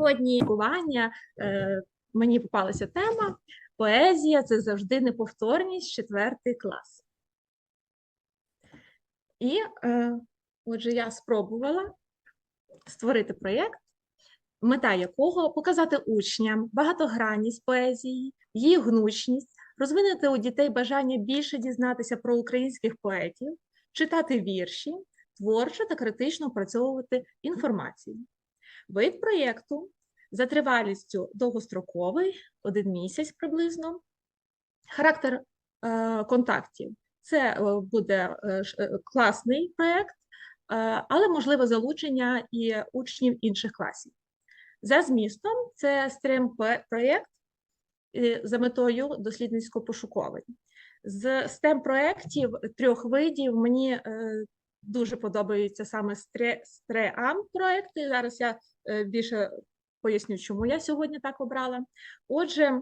Сьогодні лікування е, мені попалася тема поезія це завжди неповторність, четвертий клас. І е, отже, я спробувала створити проєкт, мета якого показати учням багатогранність поезії, її гнучність, розвинути у дітей бажання більше дізнатися про українських поетів, читати вірші, творчо та критично опрацьовувати інформацію. Вид проєкту за тривалістю довгостроковий, один місяць приблизно. Характер е, контактів це е, буде е, е, класний проєкт, але можливо залучення і учнів інших класів. За змістом, це стрім проєкт за метою дослідницько-пошуковий. З stem проєктів трьох видів мені дуже подобаються саме стре- стреам проєкти. Зараз я більше поясню, чому я сьогодні так обрала. Отже,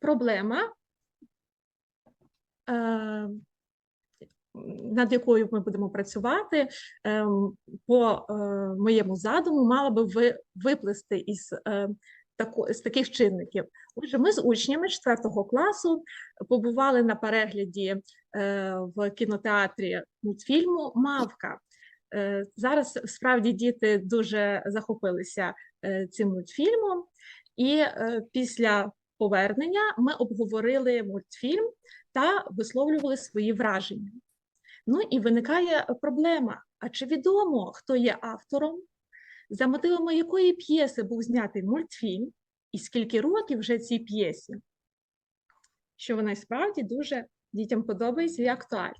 проблема, е, над якою ми будемо працювати, ем, по е, моєму задуму, мала би ви- виплисти із, е, з таких чинників. Отже, ми з учнями 4 класу побували на перегляді е, в кінотеатрі мультфільму Мавка. Е, Зараз справді діти дуже захопилися е, цим мультфільмом, і е, після повернення ми обговорили мультфільм та висловлювали свої враження. Ну і виникає проблема: а чи відомо, хто є автором, за мотивами якої п'єси був знятий мультфільм, і скільки років вже цій п'єсі? Що вона справді дуже дітям подобається і актуальна.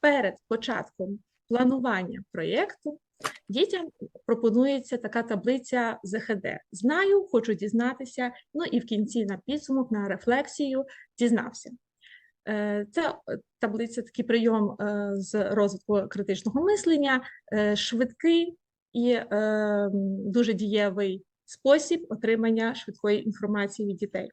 Перед початком планування проєкту дітям пропонується така таблиця ЗХД. Знаю, хочу дізнатися, ну і в кінці на підсумок, на рефлексію дізнався. Е, Це е, таблиця, такий прийом е, з розвитку критичного мислення, швидкий і дуже дієвий спосіб отримання швидкої інформації від дітей.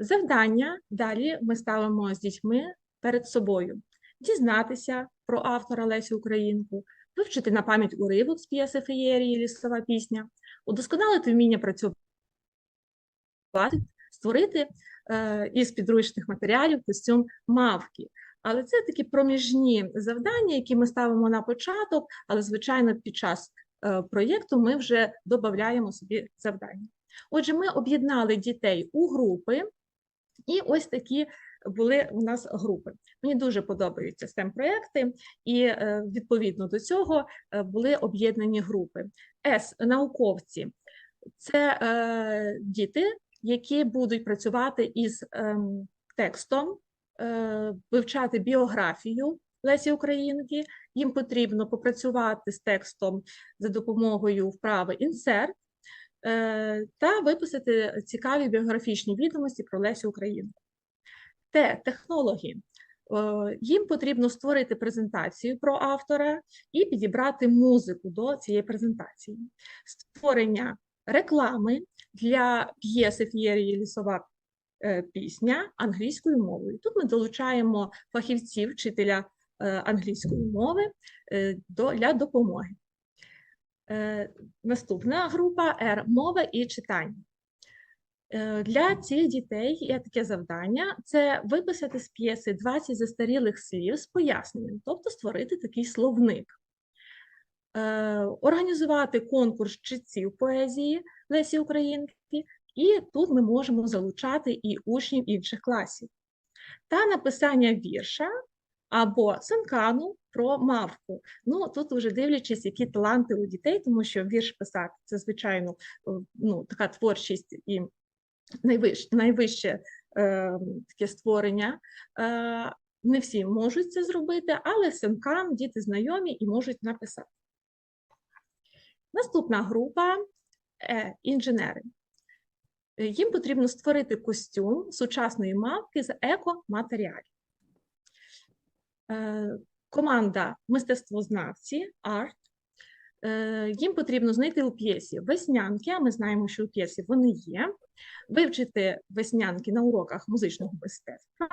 Завдання далі ми ставимо з дітьми перед собою: дізнатися про автора Лесі Українку, вивчити на пам'ять уривок з п'єси феєрії Лісова пісня, удосконалити вміння працювати, створити е, із підручних матеріалів костюм мавки. Але це такі проміжні завдання, які ми ставимо на початок, але, звичайно, під час е, проєкту ми вже додаємо собі завдання. Отже, ми об'єднали дітей у групи, і ось такі були у нас групи. Мені дуже подобаються stem проекти і е, відповідно до цього е, були об'єднані групи. С науковці це е, діти, які будуть працювати із ем, текстом, е, вивчати біографію Лесі Українки. Їм потрібно попрацювати з текстом за допомогою вправи інсерт е, та виписати цікаві біографічні відомості про Лесю Українку. Те, технологи. Е, Їм потрібно створити презентацію про автора і підібрати музику до цієї презентації. Створення реклами для п'єси Фієрії Лісова е, пісня англійською мовою. Тут ми долучаємо фахівців, вчителя е, англійської мови для допомоги. Наступна група Р мова і читання. Е, Для цих дітей є таке завдання: це виписати з п'єси 20 застарілих слів з поясненням, тобто створити такий словник. Е, Організувати конкурс читців поезії Лесі Українки, і тут ми можемо залучати і учнів інших класів. Та написання вірша або санкану про мавку. Ну, тут вже дивлячись, які таланти у дітей, тому що вірш писати це, звичайно, е, ну, така творчість і найвище, найвище е, таке створення. Е, не всі можуть це зробити, але синкам діти знайомі і можуть написати. Наступна група е, інженери. Їм потрібно створити костюм сучасної мавки з екоматеріалів. Е, Команда мистецтвознавці арт їм потрібно знайти у п'єсі веснянки, а ми знаємо, що у п'єсі вони є, вивчити веснянки на уроках музичного мистецтва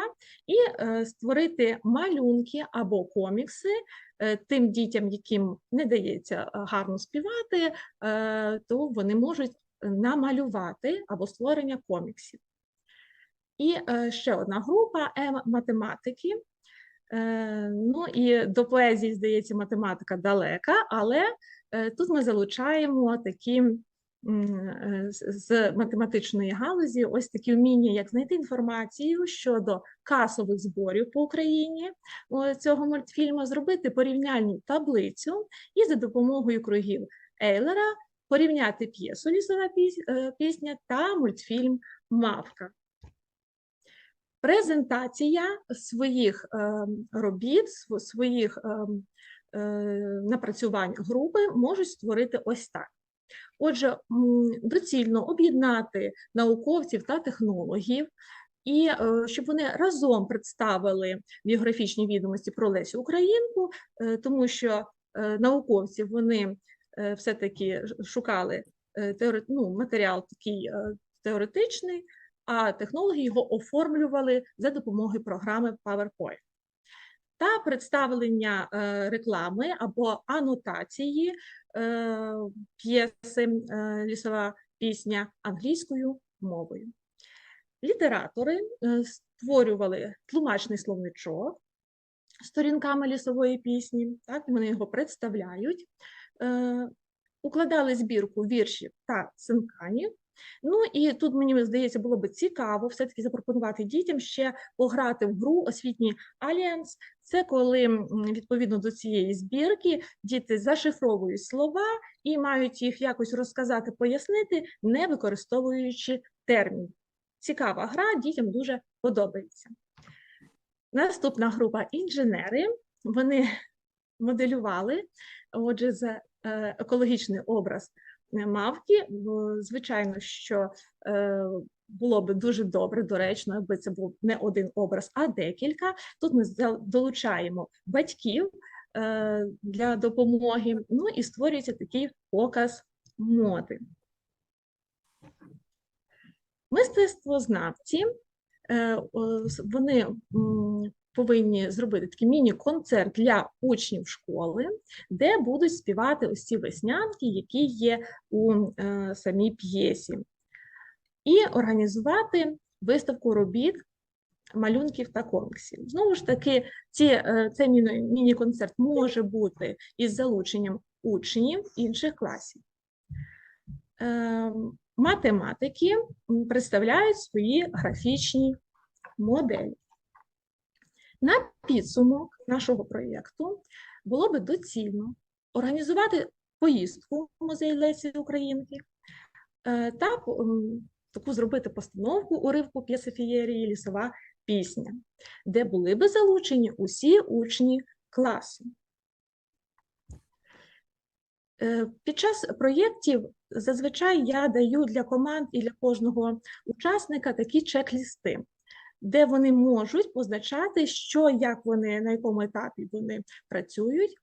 і е, створити малюнки або комікси е, тим дітям, яким не дається е, гарно співати, е, то вони можуть намалювати або створення коміксів. І е, ще одна група е, математики. Е, ну і до поезії, здається, математика далека, але е, тут ми залучаємо такі е, з- математичної галузі ось такі вміння, як знайти інформацію щодо касових зборів по Україні цього мультфільму, зробити порівняльну таблицю і за допомогою кругів Ейлера порівняти п'єсу лісова пісня та мультфільм Мавка. Презентація своїх е, робіт, своїх е, е, напрацювань групи можуть створити ось так. Отже, доцільно об'єднати науковців та технологів, і щоб вони разом представили біографічні відомості про Лесю Українку, тому що науковці вони все-таки шукали ну, матеріал такий теоретичний, а технологи його оформлювали за допомогою програми PowerPoint. Та представлення е, реклами або анотації е, п'єси е, лісова пісня англійською мовою. Літератори створювали тлумачний словничок сторінками лісової пісні, так, вони його представляють, укладали збірку віршів та синканів. Ну і тут мені здається, було би цікаво все-таки запропонувати дітям ще пограти в гру освітній альянс. Це коли відповідно до цієї збірки діти зашифровують слова і мають їх якось розказати, пояснити, не використовуючи термін. Цікава гра, дітям дуже подобається. Наступна група інженери. Вони моделювали, отже, за е, екологічний образ мавки. Звичайно, що е, було би дуже добре, доречно, якби це був не один образ, а декілька. Тут ми долучаємо батьків е, для допомоги, ну і створюється такий показ моди. Мистецтвознавці е, вони повинні зробити такий міні-концерт для учнів школи, де будуть співати ось ці веснянки, які є у е, самій п'єсі, і організувати виставку робіт. Малюнків та коміксів. Знову ж таки, ці, е, цей міні- міні-концерт може бути із залученням учнів інших класів. Е, Математики представляють свої графічні моделі. На підсумок нашого проєкту було би доцільно організувати поїздку в музей Лесі Українки е, та таку зробити постановку уривку п'єси фієрії Лісова пісня, де були би залучені усі учні класу. Е, Під час проєктів зазвичай я даю для команд і для кожного учасника такі чек-лісти, де вони можуть позначати, що, як вони, на якому етапі вони працюють.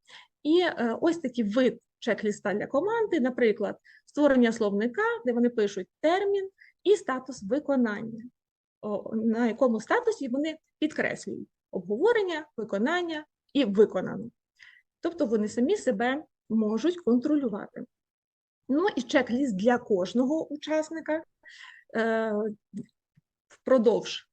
І е, ось такий вид чек-ліста для команди, наприклад, створення словника, де вони пишуть термін і статус виконання, на якому статусі вони підкреслюють обговорення, виконання і виконано. Тобто вони самі себе можуть контролювати. Ну і чек-ліст для кожного учасника е, впродовж,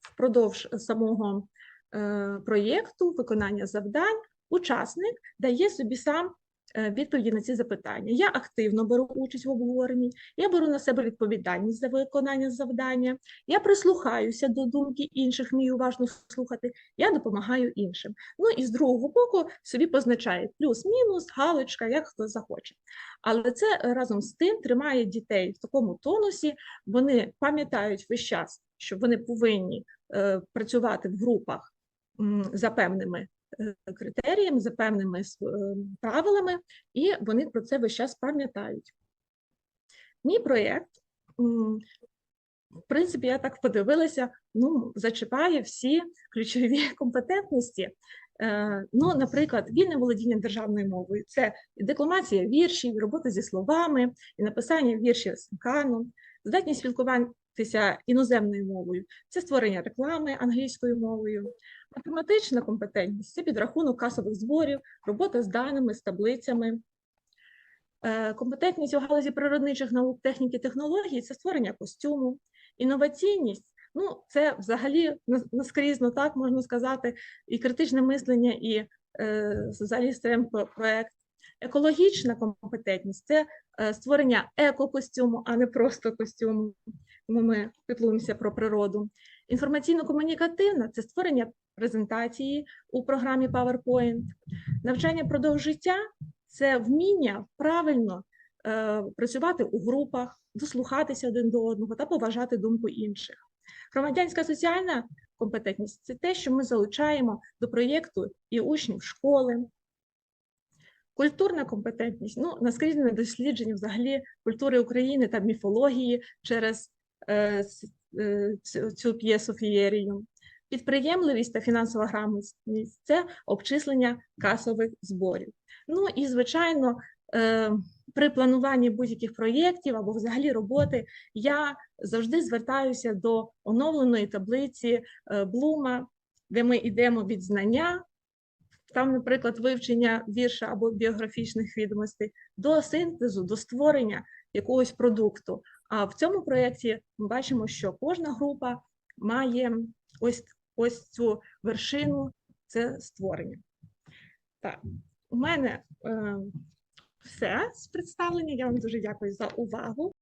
впродовж самого е, проєкту, виконання завдань, учасник дає собі сам відповіді на ці запитання. Я активно беру участь в обговоренні, я беру на себе відповідальність за виконання завдання, я прислухаюся до думки інших, вмію уважно слухати, я допомагаю іншим. Ну і з другого боку собі позначає плюс-мінус, галочка, як хто захоче. Але це е, разом з тим тримає дітей в такому тонусі, вони пам'ятають весь час, що вони повинні е, працювати в групах за певними е, критеріями, за певними е, правилами, і вони про це весь час пам'ятають. Мій проєкт, в принципі, я так подивилася, ну, зачіпає всі ключові компетентності Е, Ну, наприклад, вільне володіння державною мовою це декламація віршів, робота зі словами, і написання віршів з канон, здатність спілкуватися іноземною мовою, це створення реклами англійською мовою, математична компетентність це підрахунок касових зборів, робота з даними, з таблицями. Е, Компетентність у галузі природничих наук, техніки, технологій це створення костюму, інноваційність. Ну, це взагалі нас- наскрізно так можна сказати, і критичне мислення, і е, взагалі STEM-проект. Екологічна компетентність це е, створення екокостюму, а не просто костюму. Тому ми піклуємося про природу. Інформаційно-комунікативна це створення презентації у програмі PowerPoint. Навчання продовж життя це вміння правильно е, працювати у групах, дослухатися один до одного та поважати думку інших. Громадянська соціальна компетентність це те, що ми залучаємо до проєкту і учнів школи. Культурна компетентність ну, наскрізне дослідження взагалі культури України та міфології через цю, цю п'єсу фієрію. Підприємливість та фінансова грамотність це обчислення касових зборів. Ну і, звичайно, е, при плануванні будь-яких проєктів або взагалі роботи я завжди звертаюся до оновленої таблиці е, Блума, де ми йдемо від знання, там, наприклад, вивчення вірша або біографічних відомостей, до синтезу, до створення якогось продукту. А в цьому проєкті ми бачимо, що кожна група має ось, ось цю вершину це створення. Так, у мене е, все з представлення. Я вам дуже дякую за увагу.